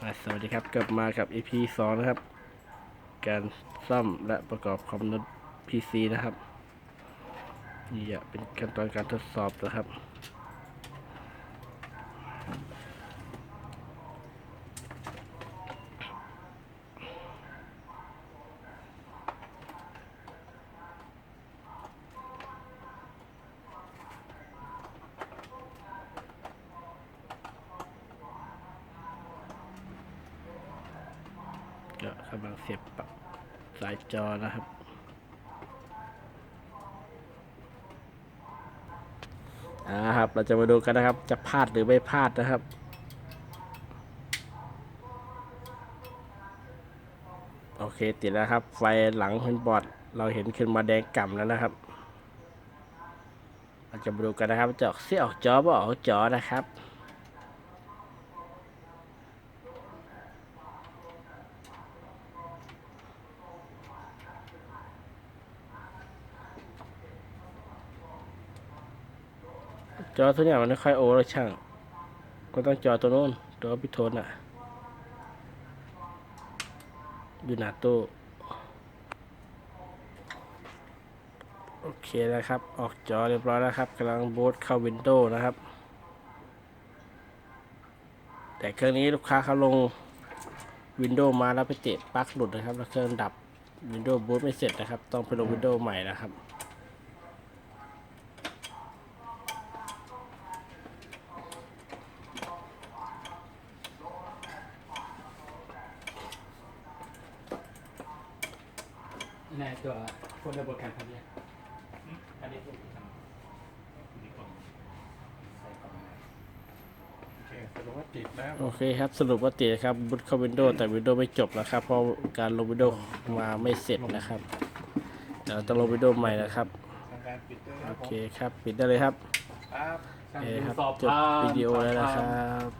สวัสดีครับ กลับมากับ EP 2 นะครับ การซ่อมและประกอบคอมพิวเตอร์ PC นะครับ นี่เป็นขั้นตอนการทดสอบนะครับ ก็กำลังเสียบปลั๊กสายจอนะครับ อ่าครับ เราจะมาดูกันนะครับ จะพลาดหรือไม่พลาดนะครับโอเคติดแล้วครับ ไฟหลังเป็นบอดเราเห็นขึ้นมาแดงก่ำแล้วนะครับ เราจะมาดูกันนะครับจะออกเสียออกจอบ่ออกจอนะครับ จอตัวเนี้ยมันไม่ค่อยโอแล้วช่าง ก็ต้องจอตัวโน้นตัวพิโทนอะ อยู่หน้าตู้โอเคนะครับ ออกจอเรียบร้อยแล้วครับกำลังบูตเข้าวินโดว์นะครับ แต่เครื่องนี้ลูกค้าเขาลงวินโดว์มาแล้วไปเตะปลั๊กหลุดนะครับ แล้วเครื่องดับวินโดว์บูตไม่เสร็จนะครับ ต้องไปลงวินโดว์ใหม่นะครับ ในตัวโฟลเดอร์โปรแกรมพันนี้อันนี้ตัวทำใส่กล่องนะโอเคสรุปว่าติดแล้วโอเคครับ สรุปว่าติดครับบูตเข้าวินโดว์แต่วินโดว์ไม่จบนะครับ เพราะการลงวินโดว์มาไม่เสร็จนะครับเดี๋ยวต้องลงวินโดว์ใหม่นะครับทำการปิดด้วยนะโอผมเคครับ ปิดได้เลยครับครับ โอเคครับสอบจบผ่านวิดีโอแล้วนะคผ่ารับ